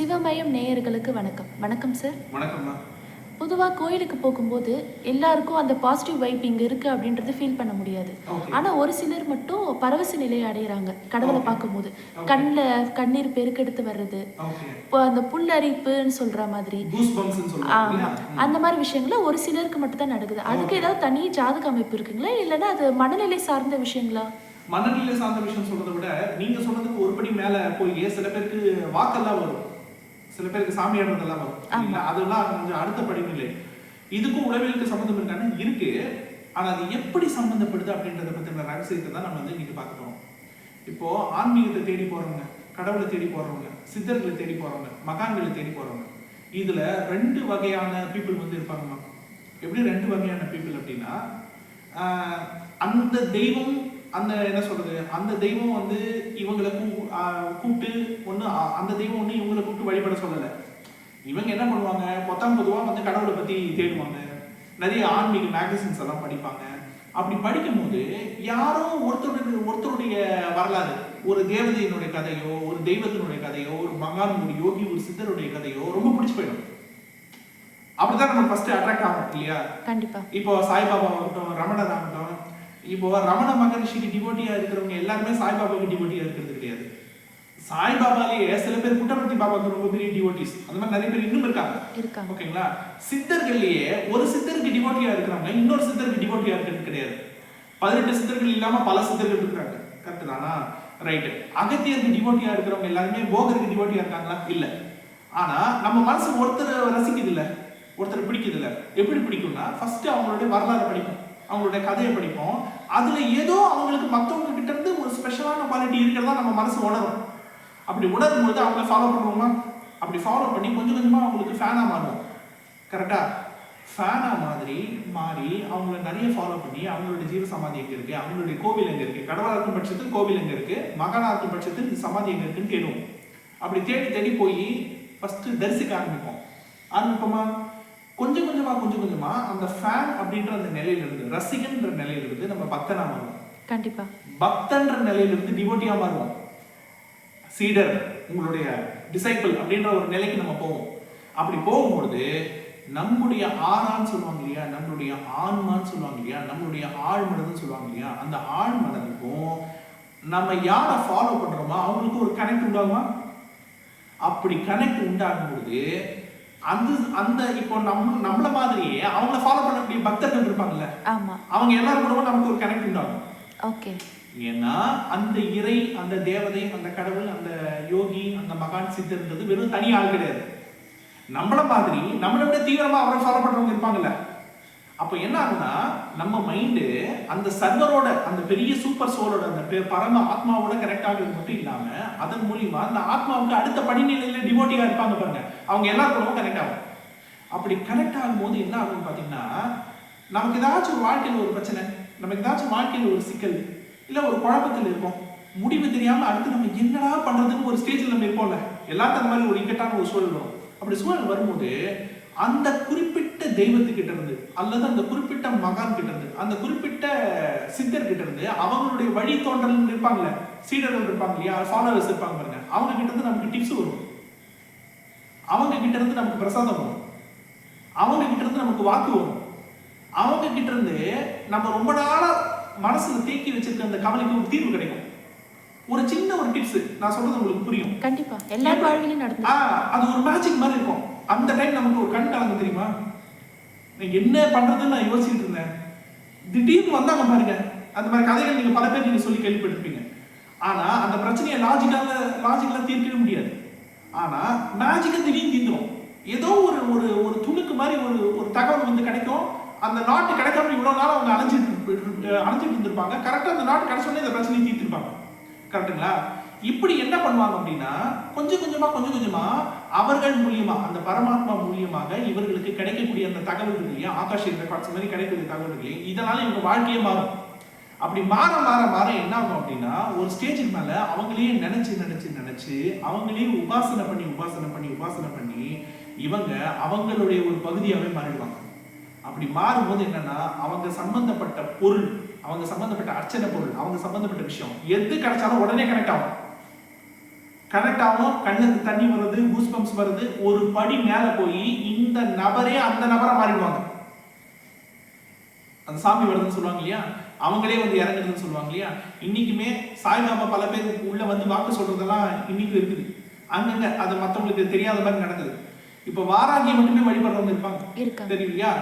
சிவமயம் நேயர்களுக்கு வணக்கம். வணக்கம் சார் வணக்கம்மா பொதுவாக கோயிலுக்கு போகும்போது எல்லாருக்கும் அந்த பாசிட்டிவ் வைப் இங்கே இருக்குது அப்படின்றது ஃபீல் பண்ண முடியாது. ஆனால் ஒரு சிலர் மட்டும் பரவச நிலையை அடையிறாங்க கடவுளை. பார்க்கும்போது. கண்ணில் கண்ணீர் பெருக்கெடுத்து வர்றது. இப்போ அந்த புல்லரிப்புன்னு சொல்கிற மாதிரி. கூஸ் பம்ப்ஸ்னு சொல்லுவாங்க ஆமா இல்லையா? அந்த மாதிரி விஷயங்கள ஒரு சிலருக்கு மட்டும் தான் நடக்குது. அதுக்கு. ஏதாவது தனி ஜாதக அமைப்பு இருக்குங்களா? இல்லைன்னா அது மனநிலை சார்ந்த விஷயங்களா? மனநிலை சார்ந்த விஷயம் சொல்றதை விட நீங்க சொன்னதுக்கு ஒரு படி மேல போய் சில பேருக்கு வாக்கெல்லாம் வரும். சில பேருக்கு சாமியாடுறதெல்லாம் வரும். ஆமா. இல்ல, அதெல்லாம் கொஞ்சம் அடுத்த படிநிலை இதுக்கும் உளவியலுக்கு சம்மந்தம் இருக்கான்னு இருக்கு. ஆனா அது எப்படி சம்பந்தப்படுது அப்படின்றத பத்தின ரகசியத்தை தான் நம்ம வந்து இன்னைக்கு பார்க்க போறோம். இப்போ ஆன்மீகத்தை தேடி போறவங்க கடவுளை தேடி போறவங்க சித்தர்களை தேடி போறவங்க மகான்களை தேடி போறவங்க இதுல ரெண்டு வகையான பீப்புள் வந்து இருப்பாங்கம்மா. எப்படி ரெண்டு வகையான பீப்புள் அப்படின்னா அந்த தெய்வம் அந்த என்ன சொல்றது? அந்த தெய்வம் வந்து இவங்களை கூ கூப்பிட்டு ஒண்ணு அ- அந்த தெய்வம் ஒண்ணு இவங்களை கூப்பிட்டு வழிபட சொல்லலை. இவங்க என்ன பண்ணுவாங்க? பொத்தாம் பொதுவா வந்து கடவுளை பத்தி தேடுவாங்க. நிறைய ஆன்மீக மேகசின்ஸ் எல்லாம் படிப்பாங்க. அப்படி படிக்கும்போது யாரோ ஒருத்தருடைய ஒருத்தருடைய வரலாறு ஒரு தேவதையினுடைய கதையோ ஒரு தெய்வத்தினுடைய கதையோ ஒரு மகான் ஒரு யோகி ஒரு சித்தருடைய கதையோ ரொம்ப பிடிச்சு போயிடும். அப்படிதான் நம்ம ஃபர்ஸ்ட் அட்ராக்ட் ஆகும் இல்லையா? கண்டிப்பா. இப்போ சாய்பாபா ஆகட்டும் ரமணர் ஆகட்டும் இப்போ ரமண மகரிஷிக்கு டிவோட்டியா இருக்கிறவங்க எல்லாருமே சாய்பாபாவுக்கு டிவோட்டியா இருக்கிறது கிடையாது. சாய்பாபாலேயே சில பேர் புட்டபர்த்தி பாபாவுக்கு ரொம்ப பெரிய டிவோட்டிஸ் அந்த மாதிரி நிறைய பேர் இன்னும் இருக்காங்க. இருக்காங்க. ஓகேங்களா? சித்தர்கள்லயே ஒரு சித்தருக்கு டிவோட்டியா இருக்கிறவங்க இன்னொரு சித்தருக்கு டிவோட்டியா இருக்கிறது கிடையாது. பதினெட்டு சித்தர்கள் இல்லாம பல சித்தர்கள் இருக்காங்க கரெக்ட் தானா? ரைட் அகத்தியருக்கு டிவோட்டியா இருக்கிறவங்க எல்லாருமே போகருக்கு டிவோட்டியா இருக்காங்களா? இல்ல. ஆனா நம்ம மனசு ஒருத்தர் ரசிக்குது இல்ல ஒருத்தர் பிடிக்குது இல்ல எப்படி பிடிக்கும்னா ஃபர்ஸ்ட் அவங்களுடைய வரலாறு படிப்போம். அவங்களுடைய கதையை படிப்போம். அதுல ஏதோ அவங்களுக்கு மற்றவங்க கிட்ட இருந்து ஒரு ஸ்பெஷலான குவாலிட்டி இருக்கிறதா நம்ம மனசு உணரும். அப்படி உணரும் போது அவங்கள ஃபாலோ பண்ணுவோமா? அப்படி ஃபாலோ பண்ணி கொஞ்சம் கொஞ்சமா அவங்களுக்கு ஃபேனா மாறுவோம். கரெக்டா ஃபேனா மாதிரி மாறி அவங்கள நிறைய ஃபாலோ பண்ணி அவங்களுடைய ஜீவ சமாதி எங்க இருக்கு? அவங்களுடைய கோவில் எங்க இருக்கு? கடவுளா இருக்கும் பட்சத்தில் கோவில் எங்க இருக்கு? மகானா இருக்கும் பட்சத்தில் சமாதி எங்க இருக்குன்னு தேடுவோம். அப்படி தேடி தேடி போய் ஃபர்ஸ்ட் தரிசிக்க ஆரம்பிப்போம். ஆரம்பிப்போமா? கொஞ்சம் கொஞ்சமா கொஞ்சம் கொஞ்சமா அந்த ஃபேன் அப்படின்ற அந்த நிலையில இருந்து ரசிகன்ற நிலையில இருந்து நம்ம பக்தனா மாறுவோம். கண்டிப்பா. பக்தன்ற நிலையில இருந்து டிவோட்டியா மாறுவோம். சீடர் உங்களுடைய டிசைபிள் அப்படின்ற ஒரு நிலைக்கு நம்ம போவோம். அப்படி போகும்பொழுது நம்முடைய ஆறான்னு சொல்லுவாங்க இல்லையா? நம்மளுடைய ஆன்மான்னு சொல்லுவாங்க இல்லையா? நம்மளுடைய ஆழ் மனதுன்னு சொல்லுவாங்க இல்லையா? அந்த ஆழ் மனதுக்கும் நம்ம யாரை ஃபாலோ பண்றோமோ அவங்களுக்கு ஒரு கனெக்ட் உண்டாகுமா? அப்படி கனெக்ட் உண்டாகும் பொழுது அந்த அந்த இப்போ நம்ம நம்மள மாதிரியே அவங்கள ஃபாலோ பண்ணக்கூடிய பக்தர்கள் இருப்பாங்கல்ல? ஆமா. அவங்க எல்லாரும் கூடவும் நமக்கு ஒரு கனெக்ட் உண்டாகும். ஓகே ஏன்னா அந்த இறை அந்த தேவதை அந்த கடவுள் அந்த யோகி அந்த மகான் சித்தர்ன்றது வெறும் தனி ஆள் கிடையாது. நம்மள மாதிரி நம்மளை விட தீவிரமா அவரை ஃபாலோ பண்றவங்க இருப்பாங்கல்ல? அப்போ என்ன ஆகுனா நம்ம மைண்டு அந்த சர்வரோட அந்த பெரிய சூப்பர் சோலோட அந்த பெ- பரம ஆத்மாவோட கனெக்ட் ஆகுறது மட்டும் இல்லாம அதன் மூலியமா அந்த ஆத்மாவுக்கு அடுத்த படிநிலையில டிவோட்டியா இருப்பாங்க பாருங்க. அவங்க எல்லாருக்கும் கனெக்ட் ஆகும். அப்படி கனெக்ட் ஆகும்போது என்ன ஆகும்னு பாத்தீங்கன்னா நமக்கு ஏதாச்சும் ஒரு வாழ்க்கையில் ஒரு பிரச்சனை நமக்கு ஏதாச்சும் வாழ்க்கையில் ஒரு சிக்கல் இல்ல ஒரு குழப்பத்தில் இருக்கும். முடிவு தெரியாம அடுத்து நம்ம என்னடா பண்றதுன்னு ஒரு ஸ்டேஜ்ல நம்ம இருப்போம்ல. எல்லாத்தையும் அந்த மாதிரி ஒரு இக்கட்டான ஒரு சூழல் வரும். அப்படி சூழல் வரும்போது அந்த குறிப்பிட்ட தெய்வத்துக்கிட்ட இருந்து அல்லது அந்த குறிப்பிட்ட மகான் கிட்ட இருந்து அந்த குறிப்பிட்ட சித்தர் கிட்ட இருந்து அவங்களுடைய வழி தோன்றல் இருப்பாங்கல்ல சீடர்கள் இருப்பாங்க இல்லையா ஃபாலோவர்ஸ் இருப்பாங்க பாருங்க அவங்க கிட்ட இருந்து நமக்கு டிப்ஸ் வரும். அவங்க கிட்ட இருந்து நமக்கு பிரசாதம் வரும். அவங்க கிட்ட இருந்து நமக்கு வாக்கு வரும். அவங்க கிட்ட இருந்து நம்ம ரொம்ப நாளா மனசுல தேக்கி வச்சிருக்க அந்த கவலைக்கு ஒரு தீர்வு கிடைக்கும். ஒரு சின்ன ஒரு டிப்ஸ் நான் சொல்றது உங்களுக்கு புரியும். கண்டிப்பா. எல்லார் வாழ்விலையும் நடந்து ஆ, அது ஒரு மேஜிக் மாதிரி இருக்கும். அந்த டைம் நமக்கு ஒரு கண் கலங்க தெரியுமா? எனக்கு என்ன பண்ணுறதுன்னு நான் யோசிச்சுட்டு இருந்தேன். திடீர்னு வந்தாங்க பாருங்க. அந்த மாதிரி கதைகள் நீங்கள் பல பேர் நீங்கள் சொல்லி கேள்விப்பட்டிருப்பீங்க. ஆனால் அந்த பிரச்சனையை லாஜிக்காக லாஜிக்கலாக தீர்க்கவே முடியாது. ஆனால் மேஜிக்கை திடீர்னு தீந்துரும். ஏதோ ஒரு ஒரு ஒரு துணுக்கு மாதிரி ஒரு ஒரு தகவல் வந்து கிடைக்கும். அந்த நாட்டு கிடைக்காம இவ்வளோ நாள் அவங்க அலைஞ்சிட்டு இரு- அலைஞ்சிட்டு இருந்திருப்பாங்க. கரெக்டாக அந்த நாட்டு கிடைச்சோடனே இந்த பிரச்சனையை தீர்த்திருப்பாங்க. கரெக்ட்டுங்களா இப்படி என்ன பண்ணுவாங்க அப்படின்னா கொஞ்சம் கொஞ்சமாக கொஞ்சம் கொஞ்சமாக அவர்கள் மூலியமா அந்த பரமாத்மா மூலியமாக இவர்களுக்கு கிடைக்கக்கூடிய அந்த தகவல் இல்லையா? ஆகாஷ் ரெக்கார்ட்ஸ் மாதிரி கிடைக்கக்கூடிய தகவல் இல்லையா? இதனால இவங்க வாழ்க்கையே மாறும். அப்படி மாற மாற மாற என்ன ஆகும் அப்படின்னா ஒரு ஸ்டேஜுக்கு மேல அவங்களே நினைச்சு நினைச்சு நினைச்சு அவங்களே உபாசனை பண்ணி உபாசனை பண்ணி உபாசனை பண்ணி இவங்க அவங்களுடைய ஒரு பகுதியாகவே மாறிடுவாங்க. அப்படி மாறும்போது என்னன்னா அவங்க சம்பந்தப்பட்ட பொருள் அவங்க சம்பந்தப்பட்ட அர்ச்சனை பொருள் அவங்க சம்பந்தப்பட்ட விஷயம் எது கிடைச்சாலும் உடனே கனெக்ட் ஆகும். கனெக்ட் ஆகும் கண்ணுக்கு தண்ணி வருது கூஸ் பம்ப்ஸ் வருது. ஒரு படி மேல போய் இந்த நபரே அந்த நபரா மாறிடுவாங்க. அந்த சாமி வருதுன்னு சொல்லுவாங்க இல்லையா? அவங்களே வந்து இறங்குறதுன்னு சொல்லுவாங்க இல்லையா? இன்னைக்குமே சாய்பாபா பல பேர் உள்ள வந்து வாக்கு சொல்றதெல்லாம் இன்னைக்கு இருக்குது. அங்கங்க அது மத்தவங்களுக்கு தெரியாத மாதிரி நடக்குது. இப்ப வாராகி மட்டுமே வழிபடுறவங்க இருப்பாங்க. இருக்காங்க. தெரியலையா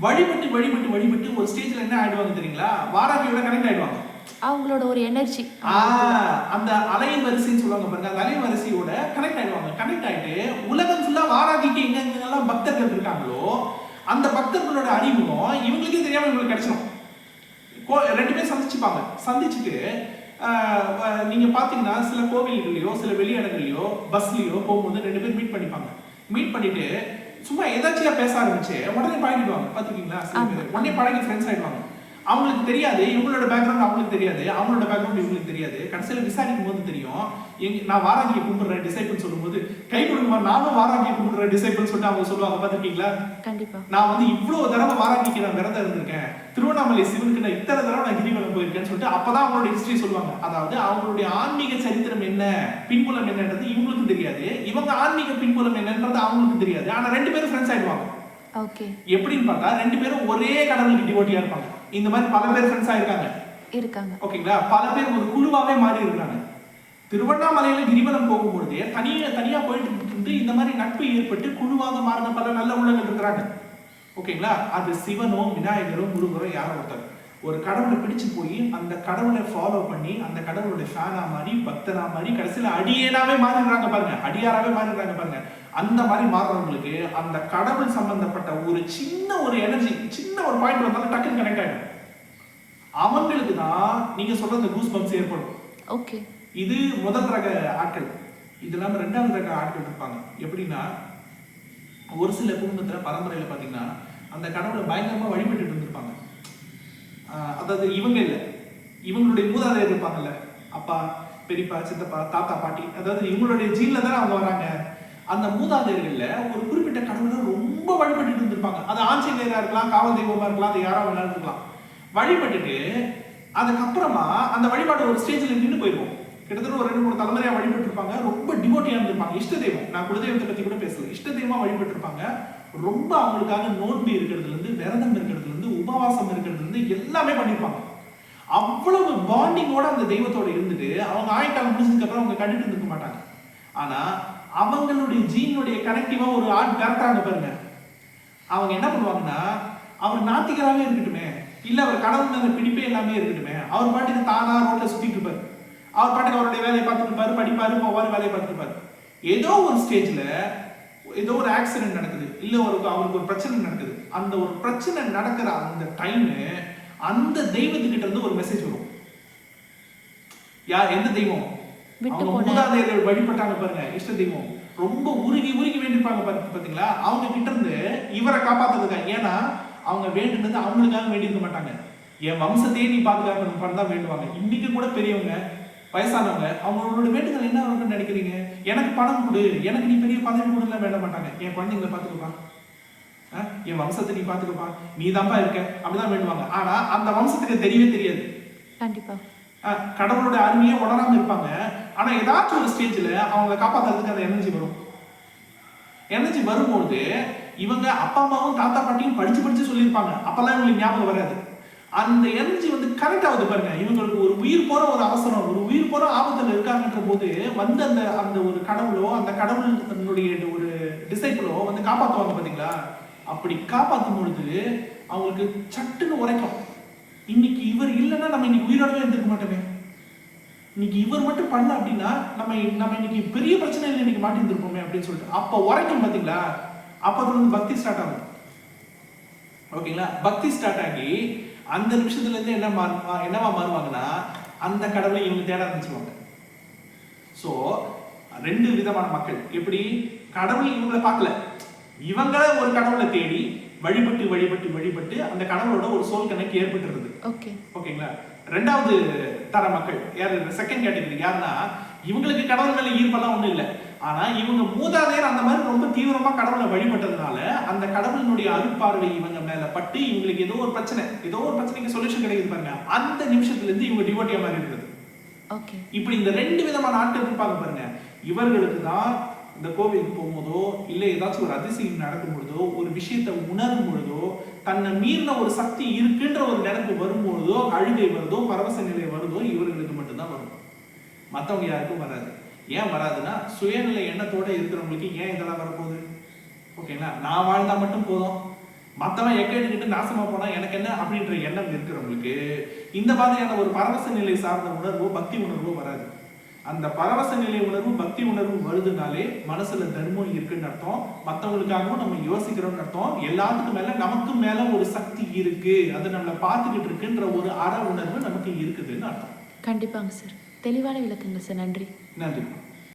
வழிபட்டு வழிபட்டு வழிபட்டு ஒரு ஸ்டேஜ்ல என்ன ஆயிடுவாங்க தெரியுங்களா? வாராகியோட கனெக்ட் ஆயிடுவாங்க. அவங்களோட ஒரு எனர்ஜி அந்த அலை வரிசைன்னு சொல்லுவாங்க பாருங்க அந்த அலை வரிசையோட கனெக்ட் ஆயிடுவாங்க. கனெக்ட் ஆயிட்டு உலகம் ஃபுல்லா வாராகிக்கு எங்க எங்கெல்லாம் பக்தர்கள் இருக்காங்களோ அந்த பக்தர்களோட அறிமுகம் இவங்களுக்கே தெரியாம இவங்களுக்கு கிடைச்சிடும் ரெண்டு பேரும் சந்திச்சுப்பாங்க. சந்திச்சுட்டு நீங்க பாத்தீங்கன்னா சில கோவில்கள்லயோ சில வெளியிடங்கள்லயோ பஸ்லயோ போகும்போது ரெண்டு பேரும் மீட் பண்ணிப்பாங்க. மீட் பண்ணிட்டு சும்மா எதாச்சியா பேச ஆரம்பிச்சு உடனே பழகிடுவாங்க. பேர். உடனே பழகி ஃப்ரெண்ட்ஸ் ஆயிடுவாங்க. அவங்களுக்கு தெரியாது. இவங்களோட பேக்ரவுண்ட் அவங்களுக்கு தெரியாது. அவங்களோட பேக்ரவுண்ட் இவங்களுக்கு தெரியாது. கடைசியில விசாரிக்கும் போது தெரியும். எங்க நான் வாராகியை கும்பிடுறேன் டிசைபிள் சொல்லும்போது கை கொடுக்குமா நானும் வாராகியை கும்பிடுறேன் டிசைபிள் சொல்லிட்டு அவங்க சொல்லுவாங்க. பாத்துருக்கீங்களா கண்டிப்பா. நான் வந்து இவ்வளவு தடவை வாராகிக்கு நான் விரதம் இருந்திருக்கேன். திருவண்ணாமலை சிவனுக்கு நான் இத்தனை தடவை நான் கிரிவலம் போயிருக்கேன்னு சொல்லிட்டு அப்பதான் அவங்களோட ஹிஸ்டரி சொல்லுவாங்க. அதாவது அவங்களுடைய ஆன்மீக சரித்திரம் என்ன பின்புலம் என்னன்றது இவங்களுக்கும் தெரியாது. இவங்க ஆன்மீக பின்புலம் என்னன்றது அவங்களுக்கும் தெரியாது. ஆனா ரெண்டு பேரும் ஃப்ரெண்ட்ஸ் ஆயிடுவாங்க. ஓகே. எப்படின்னு பார்த்தா ரெண்டு பேரும் ஒரே கடவுளுக்கு டிவோட்டியா இருப்பாங்க. இந்த மாதிரி பல பேர் ஃப்ரெண்ட்ஸ் ஆயிருக்காங்க. இருக்காங்க. ஓகேங்களா பல பேர் ஒரு குழுவாவே மாறி இருக்காங்க. திருவண்ணாமலையில கிரிவலம் போகும்பொழுதே தனியா தனியா போயிட்டு இருந்து இந்த மாதிரி நட்பு ஏற்பட்டு குழுவாக மாறின பல நல்ல உள்ளங்கள் இருக்கிறாங்க. ஓகேங்களா அது சிவனோ விநாயகரோ முருகரோ யாரோ ஒருத்தர். ஒரு கடவுளை பிடிச்சு போய் அந்த கடவுளை ஃபாலோ பண்ணி அந்த கடவுளோட ஃபேனா மாறி பக்தனா மாறி கடைசியில அடியேனாவே மாறிடுறாங்க பாருங்க. அடியாராவே மாறிடுறாங்க பாருங்க. அந்த மாதிரி மாறுறவங்களுக்கு அந்த கடவுள் சம்பந்தப்பட்ட ஒரு சின்ன ஒரு எனர்ஜி சின்ன ஒரு பாயிண்ட் வந்தாலும் டக்குன்னு கனெக்ட் ஆயிடும். அவங்களுக்கு தான் நீங்க சொல்ற அந்த கூஸ் பம்ப்ஸ் ஏற்படும். ஓகே இது முதல் ரக ஆட்கள். இது இல்லாம ரெண்டாவது ரக ஆட்கள் இருப்பாங்க. எப்படின்னா ஒரு சில குடும்பத்துல பரம்பரையில பாத்தீங்கன்னா அந்த கடவுளை பயங்கரமா வழிபட்டுட்டு இருந்திருப்பாங்க. அதாவது இவங்க இல்ல. இவங்களுடைய மூதாதையர் இருப்பாங்கல்ல. அப்பா பெரியப்பா சித்தப்பா தாத்தா பாட்டி அதாவது இவங்களுடைய ஜீன்ல தானே அவங்க வராங்க. அந்த மூதாதையர்கள்ல ஒரு குறிப்பிட்ட கடவுளை ரொம்ப வழிபட்டுட்டு இருந்திருப்பாங்க. அது ஆஞ்சநேயரா இருக்கலாம் காவல் தெய்வமா இருக்கலாம் அது யாரா வேணாலும் இருக்கலாம். வழிபட்டுட்டு அதுக்கப்புறமா அந்த வழிபாடு ஒரு ஸ்டேஜில் நின்று போயிடுவோம் கிட்டத்தட்ட ஒரு ரெண்டு மூணு தலைமுறையா வழிபட்டு இருப்பாங்க ரொம்ப டிவோட்டியா இருந்திருப்பாங்க. இஷ்ட தெய்வம். நான் குலதெய்வத்தை பத்தி கூட பேசல. இஷ்ட தெய்வமா வழிபட்டு இருப்பாங்க ரொம்ப அவங்களுக்காக நோன்பு இருக்கிறதுல இருந்து விரதம் இருக்கிறதுல இருந்து உபவாசம் இருக்கிறதுல இருந்து எல்லாமே பண்ணிருப்பாங்க. அவ்வளவு பாண்டிங்கோட அந்த தெய்வத்தோட இருந்துட்டு அவங்க ஆயுட்காலம் முடிஞ்சதுக்கு அப்புறம் அவங்க கண்டுட்டு இருக்க மாட்டாங்க. ஆனா அவங்களுடைய ஜீனுடைய கனெக்டிவா ஒரு ஆட் கறக்குறாங்க பாருங்க. அவங்க என்ன பண்ணுவாங்கன்னா அவர் நாத்திகராகவே இருக்கட்டுமே இல்ல அவர் கடவுள் மேல பிடிப்பே எல்லாமே இருக்கட்டுமே அவர் பாட்டுக்கு தானா ரோட்ல சுத்திட்டு இருப்பாரு. அவர் பாட்டுக்கு அவருடைய வேலையை பார்த்துட்டு இருப்பாரு படிப்பாரு போவாரு வேலையை பார்த்துட்டு ஏதோ ஒரு ஸ்டேஜ்ல ஏதோ ஒரு ஆக்சிடென்ட் நடக்குது இல்ல ஒரு அவருக்கு ஒரு பிரச்சனை நடக்குது. அந்த ஒரு பிரச்சனை நடக்கிற அந்த டைம் அந்த தெய்வத்துக்கிட்ட இருந்து ஒரு மெசேஜ் வரும். யார்? எந்த தெய்வம்? விட்டு மூதாதையர்கள் வழிபட்டாங்க பாருங்க இஷ்ட தெய்வம் ரொம்ப உருகி உருகி வேண்டியிருப்பாங்க பாரு- பாத்தீங்களா? அவங்க கிட்ட இருந்து இவரை காப்பாத்துறதுக்காக ஏன்னா அவங்க வேண்டுனது அவங்களுக்காக வேண்டியிருக்க மாட்டாங்க. என் வம்சத்தையே நீ பாதுகாக்கணும் தான் வேண்டுவாங்க. இன்னைக்கு கூட பெரியவங்க வயசானவங்க அவங்களோட வேண்டுதல் என்ன இருக்குன்னு நினைக்கிறீங்க? எனக்கு பணம் கொடு எனக்கு நீ பெரிய பதவி கொடுலாம் வேண்ட மாட்டாங்க. என் குழந்தைங்களை பாத்துக்கப்பா. ஆ, என் வம்சத்தை நீ பாத்துக்கப்பா. நீ தான்ப்பா இருக்க அப்படிதான் வேண்டுவாங்க. ஆனா அந்த வம்சத்துக்கு தெரியவே தெரியாது. கண்டிப்பா. கடவுளோட அருமையை உணராம இருப்பாங்க. ஆனால் ஏதாச்சும் ஒரு ஸ்டேஜில் அவங்களை காப்பாற்றுறதுக்கு அந்த எனர்ஜி வரும். எனர்ஜி வரும்போது இவங்க அப்பா அம்மாவும் தாத்தா பாட்டியும் படிச்சு படிச்சு சொல்லியிருப்பாங்க. அப்பெல்லாம் இவங்களுக்கு ஞாபகம் வராது. அந்த எனர்ஜி வந்து கரெக்ட் ஆகுது பாருங்க. இவங்களுக்கு ஒரு உயிர் போற ஒரு அவசரம் ஒரு உயிர் போற ஆபத்துல இருக்காங்கன்ற போது வந்து அந்த அந்த ஒரு கடவுளோ அந்த கடவுளுடைய ஒரு டிசைபிளோ வந்து காப்பாத்துவாங்க பாத்தீங்களா? அப்படி காப்பாத்தும் பொழுது அவங்களுக்கு சட்டுன்னு உரைக்கும். இன்னைக்கு இவர் இல்லைன்னா நம்ம இன்னைக்கு உயிரோடவே இருந்திருக்க மாட்டோமே. இன்னைக்கு இவர் மட்டும் பண்ணல அப்படின்னா நம்ம நம்ம இன்னைக்கு பெரிய பிரச்சனையில இன்னைக்கு மாட்டி இருந்திருப்போமே அப்படின்னு சொல்லிட்டு அப்ப உரைக்கும் பாத்தீங்களா? அப்ப இருந்து பக்தி ஸ்டார்ட் ஆகும். ஓகேங்களா? பக்தி ஸ்டார்ட் ஆகி அந்த நிமிஷத்துல இருந்து என்ன மாறு மா- என்னவா மாறுவாங்கன்னா அந்த கடவுளை இவங்க தேட ஆரம்பிச்சிருவாங்க. சோ ரெண்டு விதமான மக்கள். எப்படி? கடவுள் இவங்களை பார்க்கல. இவங்கள ஒரு கடவுளை தேடி வழிபட்டு வழிபட்டு வழிபட்டு அந்த கடவுளோட ஒரு சோல் கணக்கு ஏற்பட்டுருது. ஓகே ஓகேங்களா? ரெண்டாவது தர மக்கள் யார் செகண்ட் கேட்டகரி யாருன்னா இவங்களுக்கு கடவுள் மேல ஈர்ப்பெல்லாம் ஒண்ணும் இல்லை. ஆனா இவங்க மூதாதையர் அந்த மாதிரி ரொம்ப தீவிரமா கடவுளை வழிபட்டதுனால அந்த கடவுளினுடைய அருட்பார்வை இவங்க மேல பட்டு இவங்களுக்கு ஏதோ ஒரு பிரச்சனை ஏதோ ஒரு பிரச்சனைக்கு சொல்யூஷன் கிடைக்குது பாருங்க. அந்த நிமிஷத்துல இருந்து இவங்க டிவோட்டியா மாறி இருக்குது ஓகே இப்படி இந்த ரெண்டு விதமான ஆட்கள் இருப்பாங்க பாருங்க. இவர்களுக்கு தான் இந்த கோவிலுக்கு போகும்போதோ இல்லை ஏதாச்சும் ஒரு அதிசயம் நடக்கும் பொழுதோ ஒரு விஷயத்தை உணரும் பொழுதோ தன்னை மீறின ஒரு சக்தி இருக்குன்ற ஒரு நினைப்பு வரும்பொழுதோ அழுகை வருதோ பரவச நிலை வருதோ இவர்களுக்கு மட்டும்தான் வரும். மற்றவங்க யாருக்கும் வராது. ஏன் வராதுன்னா சுயநிலை எண்ணத்தோட இருக்கிறவங்களுக்கு ஏன் இதெல்லாம் வரப்போகுது? ஓகேங்களா? நான் வாழ்ந்தா மட்டும் போதும். மற்றவன் எக்கேட்டுக்கிட்டு நாசமா போனா எனக்கு என்ன அப்படின்ற எண்ணம் இருக்கிறவங்களுக்கு இந்த மாதிரியான ஒரு பரவச நிலை சார்ந்த உணர்வோ பக்தி உணர்வோ வராது. அந்த பரவச நிலை உணர்வு பக்தி உணர்வு வருதுனாலே மனசுல தர்மம் இருக்குன்னு அர்த்தம். மற்றவங்களுக்காகவும் நம்ம யோசிக்கிறோம்னு அர்த்தம். எல்லாத்துக்கும் மேல நமக்கு மேல ஒரு சக்தி இருக்கு. அது நம்மளை பார்த்துக்கிட்டு இருக்குன்ற ஒரு அற உணர்வு நமக்கு இருக்குதுன்னு அர்த்தம். கண்டிப்பாங்க சார். தெளிவான விளக்கங்கள் சார். நன்றி. நன்றி.